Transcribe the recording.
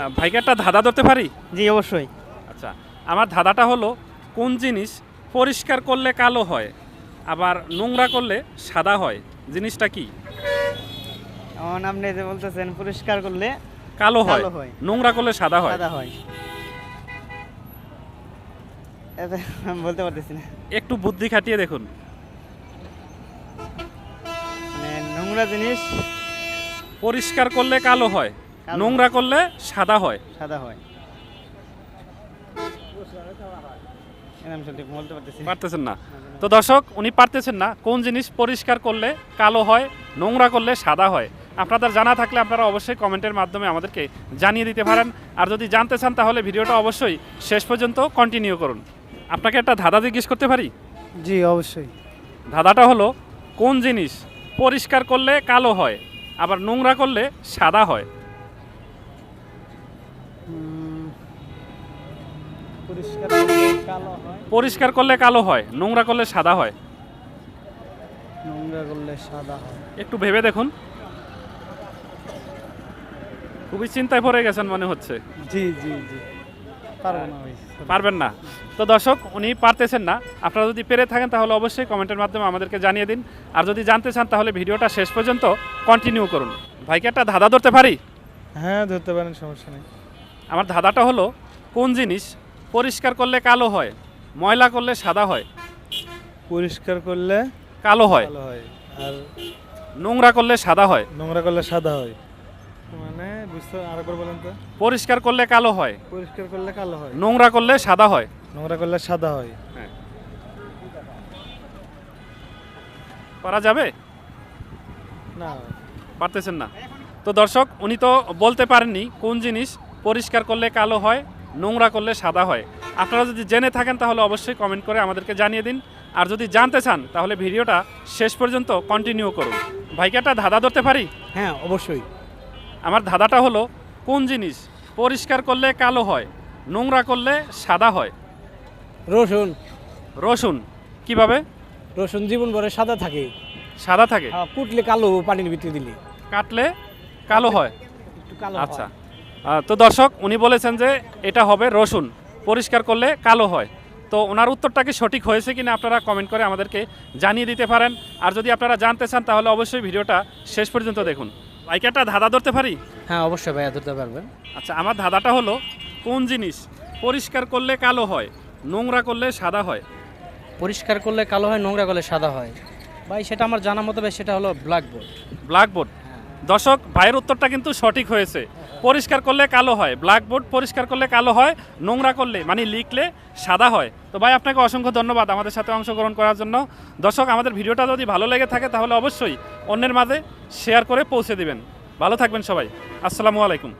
আহ, ভাইকে একটা ধাঁধা ধরতে পারি? জি অবশ্যই। আচ্ছা আমার ধাঁধাটা হলো কোন জিনিস পরিষ্কার করলে কালো হয় আবার নোংরা করলে সাদা হয় জিনিসটা কি? আমার আপনি যে বলতেছেন পরিষ্কার করলে কালো হয় কালো হয়। নোংরা করলে সাদা হয়? সাদা হয়। এটা আমি বলতে পারতেছি না। একটু বুদ্ধি খাটিয়ে দেখুন। মানে নোংরা জিনিস পরিষ্কার করলে কালো হয়। নোংরা করলে সাদা হয়। সাদা হয়। পারতেছেন না। তো দর্শক উনি পারতেছেন না। কোন জিনিস পরিষ্কার করলে কালো হয় নোংরা করলে সাদা হয়? আপনাদের জানা থাকলে আপনারা অবশ্যই কমেন্টের মাধ্যমে আমাদেরকে জানিয়ে দিতে পারেন। আর যদি জানতে চান তাহলে ভিডিওটা অবশ্যই শেষ পর্যন্ত কন্টিনিউ করুন। আপনাকে একটা ধাঁধা জিজ্ঞেস করতে পারি? জি অবশ্যই। ধাঁধাটা হলো কোন জিনিস পরিষ্কার করলে কালো হয় আবার নোংরা করলে সাদা হয়? পরিষ্কার করলে কালো হয়। নোংরা করলে সাদা হয়। নোংরা করলে সাদা হয়। একটু ভেবে দেখুন। খুবই চিন্তায় পড়ে গেছেন মনে হচ্ছে। জি জি জি। পারবেন না। তো দর্শক উনি পারতেছেন না। আপনারা যদি পেরে থাকেন তাহলে অবশ্যই কমেন্টের মাধ্যমে আমাদেরকে জানিয়ে দিন। আর যদি জানতে চান তাহলে ভিডিওটা শেষ পর্যন্ত কন্টিনিউ করুন। ভাইকে একটা ধাঁধা ধরতে পারি? হ্যাঁ ধরতে পারেন সমস্যা নেই। আমার ধাঁধাটা হলো কোন জিনিস পরিষ্কার করলে কালো হয় ময়লা করলে সাদা হয়? পরিষ্কার করলে কালো হয়। হয় আর নোংরা করলে সাদা হয়? নোংরা করলে সাদা হয়। মানে বুঝতে আরেকবার বলেন তো। পরিষ্কার করলে কালো হয়? পরিষ্কার করলে কালো হয়। নোংরা করলে সাদা হয়? নোংরা করলে সাদা হয়। পারা যাবে? না। পারতেছেন না। তো দর্শক উনি তো বলতে পারেননি কোন জিনিস পরিষ্কার করলে কালো হয় নোংরা করলে সাদা হয়। আপনারা যদি জেনে থাকেন তাহলে অবশ্যই কমেন্ট করে আমাদেরকে জানিয়ে দিন। আর যদি জানতে চান তাহলে ভিডিওটা শেষ পর্যন্ত কন্টিনিউ করুন। ভাইকে একটা ধাঁধা ধরতে পারি? হ্যাঁ অবশ্যই। আমার ধাঁধাটা হলো কোন জিনিস পরিষ্কার করলে কালো হয় নোংরা করলে সাদা হয়? রসুন। রসুন। কীভাবে? রসুন জীবন ভরে সাদা থাকে। সাদা থাকে? কুটলে কালো পানির ভিতরে দিলে। কাটলে কালো হয়। আচ্ছা। তো দর্শক উনি বলেছেন যে এটা হবে রসুন পরিষ্কার করলে কালো হয়। তো ওনার উত্তরটা কি সঠিক হয়েছে কিনা আপনারা কমেন্ট করে আমাদেরকে জানিয়ে দিতে পারেন। আর যদি আপনারা জানতে চান তাহলে অবশ্যই ভিডিওটা শেষ পর্যন্ত দেখুন। বাইকারটা ধাঁধা ধরতে পারি? হ্যাঁ অবশ্যই ভাইয়া ধরতে পারবেন। আচ্ছা আমার ধাঁধাটা হলো কোন জিনিস পরিষ্কার করলে কালো হয় নোংরা করলে সাদা হয়? পরিষ্কার করলে কালো হয় নোংরা করলে সাদা হয়। ভাই সেটা আমার জানা মতো সেটা হলো ব্ল্যাকবোর্ড ব্ল্যাকবোর্ড দর্শক ভাইয়ের উত্তরটা কিন্তু সঠিক হয়েছে। পরিষ্কার করলে কালো হয় ব্ল্যাকবোর্ড পরিষ্কার করলে কালো হয়, নোংরা করলে মানে লিখলে সাদা হয়। তো ভাই, আপনাকে অসংখ্য ধন্যবাদ আমাদের সাথে অংশগ্রহণ করার জন্য। দর্শক, আমাদের ভিডিওটা যদি ভালো লেগে থাকে, তাহলে অবশ্যই অন্যের মাঝে শেয়ার করে পৌঁছে দিবেন। ভালো থাকবেন সবাই। আসসালামু আলাইকুম।